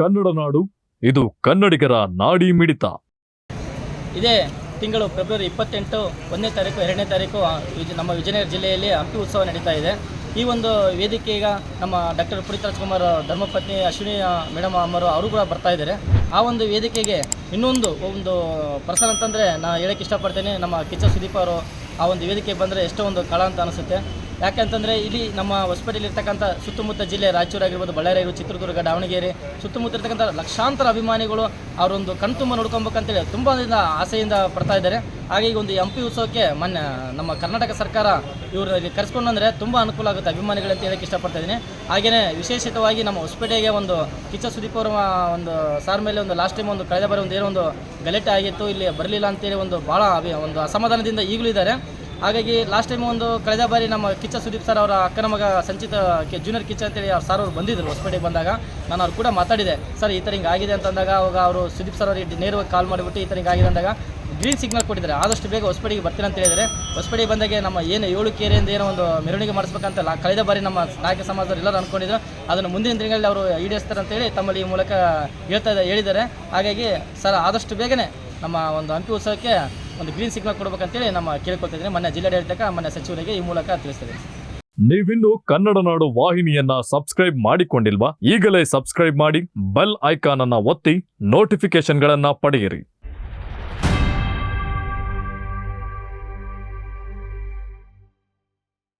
ಕನ್ನಡ ನಾಡು, ಇದು ಕನ್ನಡಿಗರ ನಾಡಿ ಮಿಡಿತ. ಇದೇ ತಿಂಗಳು ಫೆಬ್ರವರಿ ಇಪ್ಪತ್ತೆಂಟು, ಒಂದನೇ ತಾರೀಕು, ಎರಡನೇ ತಾರೀಕು ನಮ್ಮ ವಿಜಯನಗರ ಜಿಲ್ಲೆಯಲ್ಲಿ ಹಂಪಿ ಉತ್ಸವ ನಡೀತಾ ಇದೆ. ಈ ಒಂದು ವೇದಿಕೆ ಈಗ ನಮ್ಮ ಡಾಕ್ಟರ್ ಪುನೀತ್ ರಾಜ್ಕುಮಾರ್ ಧರ್ಮಪತ್ನಿ ಅಶ್ವಿನಿ ಮೇಡಮ್ ಅಮ್ಮರು, ಅವರು ಕೂಡ ಬರ್ತಾ ಇದ್ದಾರೆ. ಆ ಒಂದು ವೇದಿಕೆಗೆ ಇನ್ನೊಂದು, ಒಂದು ಪರ್ಸನ್ ಅಂತಂದರೆ ನಾನು ಹೇಳಕ್ಕೆ ಇಷ್ಟಪಡ್ತೇನೆ, ನಮ್ಮ ಕಿಚ್ಚ ಸುದೀಪ್ ಅವರು ಆ ಒಂದು ವೇದಿಕೆ ಬಂದರೆ ಎಷ್ಟೋ ಒಂದು ಕಳ ಅಂತ ಅನಿಸುತ್ತೆ. ಯಾಕೆಂತಂದರೆ ಇಲ್ಲಿ ನಮ್ಮ ಹೊಸಪೇಟೆಯಲ್ಲಿ ಇರ್ತಕ್ಕಂಥ ಸುತ್ತಮುತ್ತ ಜಿಲ್ಲೆ ರಾಯಚೂರು ಆಗಿರ್ಬೋದು ಬಳ್ಳಾರಿ ಆಗಿರ್ಬೋದು ಚಿತ್ರದುರ್ಗ, ದಾವಣಗೆರೆ ಸುತ್ತಮುತ್ತ ಇರ್ತಕ್ಕಂಥ ಲಕ್ಷಾಂತರ ಅಭಿಮಾನಿಗಳು ಅವರೊಂದು ಕಣ್ತುಂಬ ನೋಡ್ಕೊಬೇಕಂತೇಳಿ ತುಂಬ ಆಸೆಯಿಂದ ಪಡ್ತಾ ಇದ್ದಾರೆ. ಹಾಗೆ ಈಗ ಒಂದು ಎಂ ಪಿ ಉತ್ಸವಕ್ಕೆ ಮೊನ್ನೆ ನಮ್ಮ ಕರ್ನಾಟಕ ಸರ್ಕಾರ ಇವ್ರನ್ನ ಕರೆಸ್ಕೊಂಡು ಅಂದರೆ ತುಂಬ ಅನುಕೂಲ ಆಗುತ್ತೆ ಅಭಿಮಾನಿಗಳಂತ ಹೇಳಕ್ಕೆ ಇಷ್ಟಪಡ್ತಾ ಇದ್ದೀನಿ. ಹಾಗೆಯೇ ವಿಶೇಷಿತವಾಗಿ ನಮ್ಮ ಹೊಸಪೇಟೆಗೆ ಒಂದು ಕಿಚ್ಚ ಸುದೀಪ್ ಅವರ ಒಂದು ಸಾರ್ ಮೇಲೆ ಒಂದು ಲಾಸ್ಟ್ ಟೈಮ್ ಒಂದು ಕಳೆದ ಬಾರಿ ಒಂದು ಏನೋ ಒಂದು ಗಲಾಟೆ ಆಗಿತ್ತು. ಇಲ್ಲಿ ಬರಲಿಲ್ಲ ಅಂತೇಳಿ ಒಂದು ಭಾಳ ಒಂದು ಅಸಮಾಧಾನದಿಂದ ಈಗಲೂ ಇದ್ದಾರೆ. ಹಾಗಾಗಿ ಲಾಸ್ಟ್ ಟೈಮ್ ಒಂದು ಕಳೆದ ಬಾರಿ ನಮ್ಮ ಕಿಚ್ಚ ಸುದೀಪ್ ಸರ್ ಅವರ ಅಕ್ಕನ ಮಗ ಸಂಚಿತ ಕೆ ಜೂನಿಯರ್ ಕಿಚ್ಚ ಅಂತೇಳಿ ಅವ್ರು ಸರ್ ಅವರು ಬಂದಿದ್ದರು ಹೊಸಪೇಟೆಗೆ ಬಂದಾಗ. ನಾನು ಅವ್ರು ಕೂಡ ಮಾತಾಡಿದೆ ಸರ್ ಈ ಥರ ಹಿಂಗೆ ಆಗಿದೆ ಅಂತಂದಾಗ ಅವಾಗ ಅವರು ಸುದೀಪ್ ಸರ್ ಅವರಿಗೆ ನೇರವಾಗಿ ಕಾಲ್ ಮಾಡಿಬಿಟ್ಟು ಈ ಥರ ಹಿಂಗೆ ಆಗಿದೆ ಅಂದಾಗ ಗ್ರೀನ್ ಸಿಗ್ನಲ್ ಕೊಟ್ಟಿದ್ದಾರೆ. ಆದಷ್ಟು ಬೇಗ ಹೊಸಪೇಟೆಗೆ ಬರ್ತೀನಿ ಅಂತ ಹೇಳಿದರೆ ಹೊಸಪೇಟೆಗೆ ಬಂದಾಗೆ ನಮ್ಮ ಏನು ಏಳು ಕೆರೆಯಿಂದ ಏನೋ ಒಂದು ಮೆರವಣಿಗೆ ಮಾಡಿಸ್ಬೇಕಂತ ಕಳೆದ ಬಾರಿ ನಮ್ಮ ನಾಯಕ ಸಮಾಜದವ್ರು ಎಲ್ಲರೂ ಅಂದ್ಕೊಂಡಿದ್ರು ಅದನ್ನು ಮುಂದಿನ ದಿನಗಳಲ್ಲಿ ಅವರು ಈಡೇರಿಸ್ತಾರೆ ಅಂತೇಳಿ ತಮ್ಮಲ್ಲಿ ಈ ಮೂಲಕ ಹೇಳ್ತಾ ಹೇಳಿದ್ದಾರೆ. ಹಾಗಾಗಿ ಸರ್ ಆದಷ್ಟು ಬೇಗನೆ ನಮ್ಮ ಒಂದು ಹಂಪಿ ಉತ್ಸವಕ್ಕೆ ಒಂದು ಗ್ರೀನ್ ಸಿಗ್ನಲ್ ಕೊಡ್ಬೇಕಂತೇಳಿ ನಮ್ಮ ಕೇಳ್ಕೊಳ್ತಾ ಇದ್ದೀನಿ. ಮನೆ ಜಿಲ್ಲಾಡಳಿತಕ್ಕೆ ಮನೆ ಸಚಿವರಿಗೆ ಈ ಮೂಲಕ ತಿಳಿಸ್ತಿದ್ದೀನಿ ನೀವಿನ್ನು ಕನ್ನಡ ನಾಡು ವಾಹಿನಿಯನ್ನ ಸಬ್ಸ್ಕ್ರೈಬ್ ಮಾಡಿಕೊಂಡಿಲ್ವಾ? ಈಗಲೇ ಸಬ್ಸ್ಕ್ರೈಬ್ ಮಾಡಿ ಬೆಲ್ ಐಕಾನ್ ಅನ್ನ ಒತ್ತಿ ನೋಟಿಫಿಕೇಶನ್ಗಳನ್ನ ಪಡೆಯಿರಿ.